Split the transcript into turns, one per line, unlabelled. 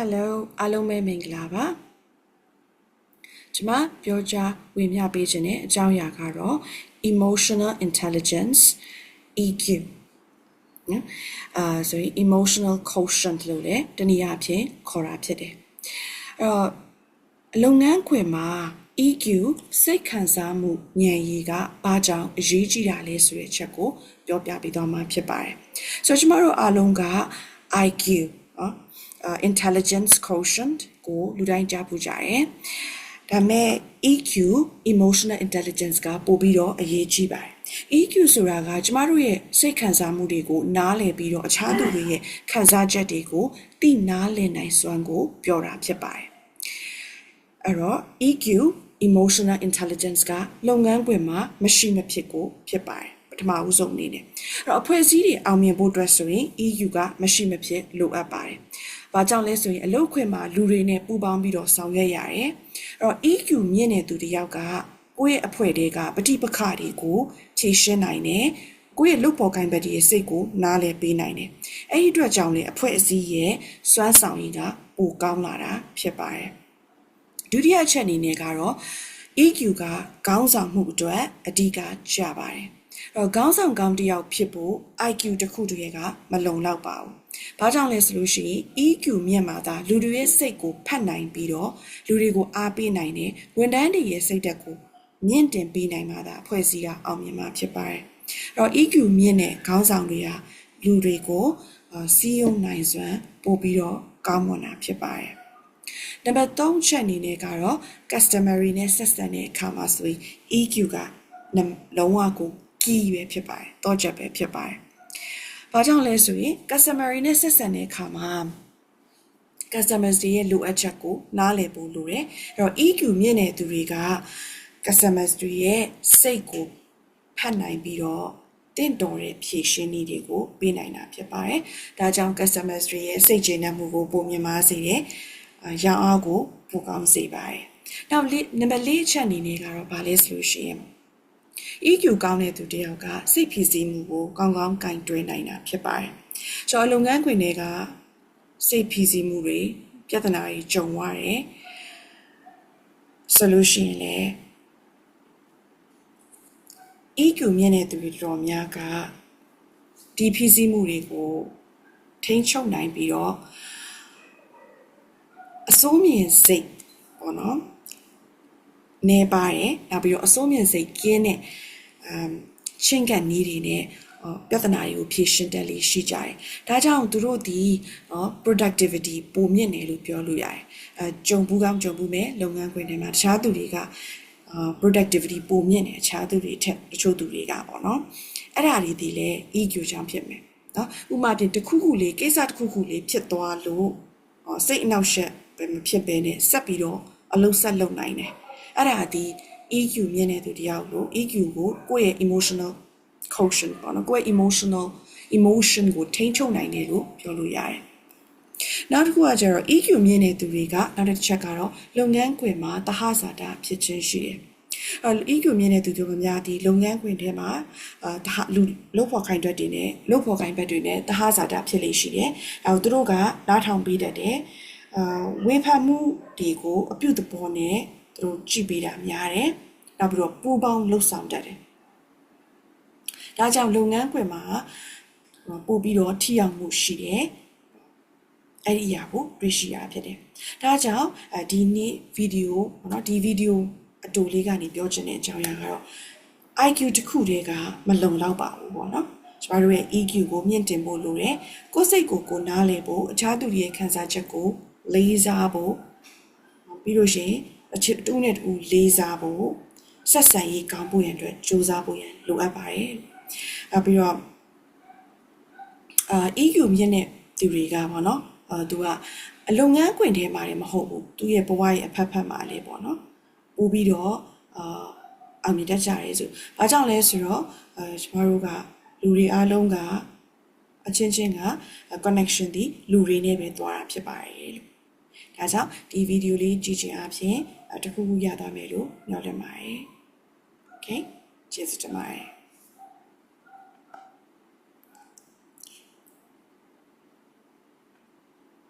Hello အားလုံးပဲမင်္ဂလာပါကျွန်မပြောကြားဝေမျှပေးခြင်းတဲ့အကြောင်းအရာကတော့ emotional intelligence EQ နော်အာဆိုရင် emotional quotient လို့လည်းတနည်းအားဖြင့်ခေါ်တာဖြစ်တယ်အဲ့တော့လုပ်ငန်းခွင်မှာ EQ စိတ်ခံစားမှုဉာဏ်ရည်ကဘာကြောင့်အရေးကြီးတာလဲဆိုတဲ့အချက်ကိုပြောပြပေးသွားမှာဖြစ်ပါတယ်ဆိုတော့ကျမတို့အားလုံးက IQ နော် uh, intelligence quotient ကိုလူတိုင်းကြားပူကြတယ်။ဒါပေမဲ့ EQ emotional intelligence ကပိုပြီးတော့အရေးကြီးပါတယ်။ EQ ဆိုတာကကျမတို့ရဲ့စိတ်ခံစားမှုတွေကိုနားလည်ပြီးတော့အခြားသူတွေရဲ့ခံစားချက်တွေကိုသိနားလည်နိုင်စွမ်းကိုပြောတာဖြစ်ပါတယ်။အဲ့တော့ EQ emotional intelligence ကလုပ်ငန်းခွင်မှာမရှိမဖြစ်ကိုဖြစ်ပါတယ်။ပထမဦးဆုံးအနေနဲ့အဲ့တော့အဖွဲ့အစည်းတွေအောင်မြင်ဖို့အတွက်ဆိုရင် EU ကမရှိမဖြစ်လိုအပ်ပါတယ်။ ဘာကြောင့်လဲဆိုရင်အလုပ်ခွင်မှာလူတွေနဲ့ပူးပေါင်းပြီးတော့ဆောင်ရွက်ရတယ်။အဲ့တော့ EQ မြင့်တဲ့သူတယောက်ကကိုယ့်ရဲ့အဖွဲ့တွေကပฏิပက္ခတွေကိုဖြေရှင်းနိုင်တယ်။ကိုယ့်ရဲ့လုပ်ပေါ်ကိုင်ဘက်တွေရဲ့စိတ်ကိုနားလည်ပေးနိုင်တယ်။အဲ့ဒီအတွက်ကြောင့်လေအဖွဲ့အစည်းရဲ့စွမ်းဆောင်ရည်ကပိုကောင်းလာတာဖြစ်ပါတယ်။ဒုတိယအချက်အနေနဲ့ကတော့ EQ ကခေါင်းဆောင်မှုအတွက်အဓိကကျပါတယ်။တော့ခေါင်းဆောင်ကောင်းတစ်ယောက်ဖြစ်ဖို့ IQ တစ်ခုတည်းကမလုံလောက်ပါဘူး။ ဘာကြောင့်လဲဆိုလို့ရှိရင် EQ မြင့်မှာသာလူတွေရဲ့စိတ်ကိုဖတ်နိုင်ပြီးတော့လူတွေကိုအားပေးနိုင်တယ်ဝန်ထမ်းတွေရဲ့စိတ်ဓာတ်ကိုမြင့်တင်ပေးနိုင်မှာသာအဖွဲ့အစည်းကအောင်မြင်မှာဖြစ်ပါတယ်။အဲ့တော့ EQ မြင့်တဲ့ခေါင်းဆောင်တွေကလူတွေကိုစီးရုံနိုင်စွမ်းပို့ပြီးတော့ကောင်းမွန်တာဖြစ်ပါတယ်။နံပါတ်3ချက်အနေနဲ့ကတော့ customary နဲ့ဆက်ဆံတဲ့အခါမှာဆိုရင် EQ ကလုံးဝကိုကြီးပဲဖြစ်ပါတယ်။တော့ချက်ပဲဖြစ်ပါတယ်။ ဘာကြောင့်လဲဆိုရင် customary နဲ့ဆက်ဆံတဲ့အခါမှာ customers တွေရဲ့လိုအပ်ချက်ကိုနားလည်ဖို့လိုတယ်။အဲ့တော့ EQ မြင့်တဲ့သူတွေက customers တွေရဲ့စိတ်ကိုဖတ်နိုင်ပြီးတော့တင့်တော်တဲ့ဖြည့်ရှင်းနည်းတွေကိုပေးနိုင်တာဖြစ်ပါတယ်။ဒါကြောင့် customers တွေရဲ့စိတ်ကျေနပ်မှုကိုပုံမြင်ပါစေတယ်။ရောင်းအားကိုပိုကောင်းစေပါတယ်။နောက်နံပါတ်၄အချက်အနေနဲ့ကတော့ဗာလဲဆိုလို့ရှိရင် EQ ကောင်းတဲ့သူတယောက်ကစိတ်ဖြစ်စီမှုကိုကောင်းကောင်းကင်တွယ်နိုင်တာဖြစ်ပါတယ်။ကျွန်တော်လုပ်ငန်းခွင်တွေကစိတ်ဖြစ်စီမှုတွေပြဿနာတွေကြုံရတယ်ဆိုလို့ရှိရင်လည်း EQ မြင့်တဲ့သူတွေတော်များကဒီဖြစ်စီမှုတွေကိုထိန်းချုပ်နိုင်ပြီးတော့အစိုးမြင်စိတ်ပေါ့နော် နေပါတယ်နောက်ပြီးတော့အစိုးမြင်စိတ်ကင်းတဲ့အမ်ချင်းကန်နီးတွေနဲ့ပြဿနာတွေကိုဖြေရှင်းတက်လေးရှိကြတယ်။ဒါကြောင့်သူတို့ဒီနော် productivity ပိုမြင့်တယ်လို့ပြောလို့ရတယ်။အဲကြုံဘူးကောင်းကြုံဘူးမဲ့လုပ်ငန်းခွင်တွေမှာတခြားသူတွေကအာ productivity ပိုမြင့်တယ်အခြားသူတွေထက်တချို့သူတွေကပေါ့နော်။အဲ့ဒါတွေဒီလေ EQ ကြောင့်ဖြစ်မယ်။နော်ဥမာတင်တစ်ခုခုလေးကိစ္စတစ်ခုခုလေးဖြစ်သွားလို့စိတ်အနှောက်အယှက်ပဲမဖြစ်ဘဲနဲ့ဆက်ပြီးတော့အလုပ်ဆက်လုပ်နိုင်တယ်။ အဲ့ဒါဒီ EQ မြင့်တဲ့သူတယောက်လို့ EQ ကိုကိုယ့်ရဲ့ emotional quotient ပေါ့နော်ကိုယ့်ရဲ့ emotional emotion ကိုထိန်းချုပ်နိုင်တယ်လို့ပြောလို့ရတယ်။နောက်တစ်ခုကကျတော့ EQ မြင့်တဲ့သူတွေကနောက်တစ်ချက်ကတော့လုပ်ငန်းခွင်မှာတဟဇာတာဖြစ်ခြင်းရှိတယ်။အဲ EQ မြင့်တဲ့သူတို့ကများဒီလုပ်ငန်းခွင်ထဲမှာအာတဟလူလုပ်ဖို့ခိုင်တွက်တွေနဲ့လုပ်ဖို့ခိုင်ဘက်တွေနဲ့တဟဇာတာဖြစ်လေရှိတယ်။အဲသူတို့ကနားထောင်ပေးတတ်တယ်။အာဝေဖန်မှုတွေကိုအပြုသဘောနဲ့ သူတို့ကြည့်ပေးတာများတယ်။နောက်ပြီးတော့ပူပေါင်းလှုပ်ဆောင်တတ်တယ်။ဒါကြောင့်လုပ်ငန်းခွင်မှာပို့ပြီးတော့ထိရောက်မှုရှိတယ်။အဲ့ဒီအရာကိုတွေ့ရှိရဖြစ်တယ်။ဒါကြောင့်ဒီနေ့ဗီဒီယိုပေါ့နော်ဒီဗီဒီယိုအတူလေးကနေပြောချင်တဲ့အကြောင်းအရာကတော့ IQ တခုတည်းကမလုံလောက်ပါဘူးပေါ့နော်။ကျမတို့ရဲ့ EQ ကိုမြင့်တင်ဖို့လိုတယ်။ကိုယ်စိတ်ကိုကိုနားလည်ဖို့အခြားသူတွေရဲ့ခံစားချက်ကိုလေးစားဖို့ပြီးလို့ရှိရင် အချစ်တူးနဲ့တူလေးစားဖို့ဆက်ဆံရေးကောင်းဖို့ရန်အတွက်ကြိုးစားဖို့ရန်လိုအပ်ပါတယ်။နောက်ပြီးတော့အာ EQ မြင့်တဲ့သူတွေကပေါ့နော်အာသူကအလုပ်ငန်းခွင်ထဲမှာလည်းမဟုတ်ဘူးသူရဲ့ဘဝရဲ့အဖက်ဖက်မှာလည်းပေါ့နော်ပို့ပြီးတော့အာအောင်မြင်တတ်ကြရဲဆို။ဘာကြောင့်လဲဆိုတော့အဲကျမတို့ကလူတွေအားလုံးကအချင်းချင်းက connection ဒီလူတွေနဲ့ပဲသွားတာဖြစ်ပါတယ်လို့။ ဒါကြောင့်ဒီဗီဒီယိုလေးကြည့်ခြင်းအပြင်တခုခုရသွားမယ်လို့ညွှန်လင့်ပါတယ်။ Okay ကျေးဇူးတင်ပါတယ်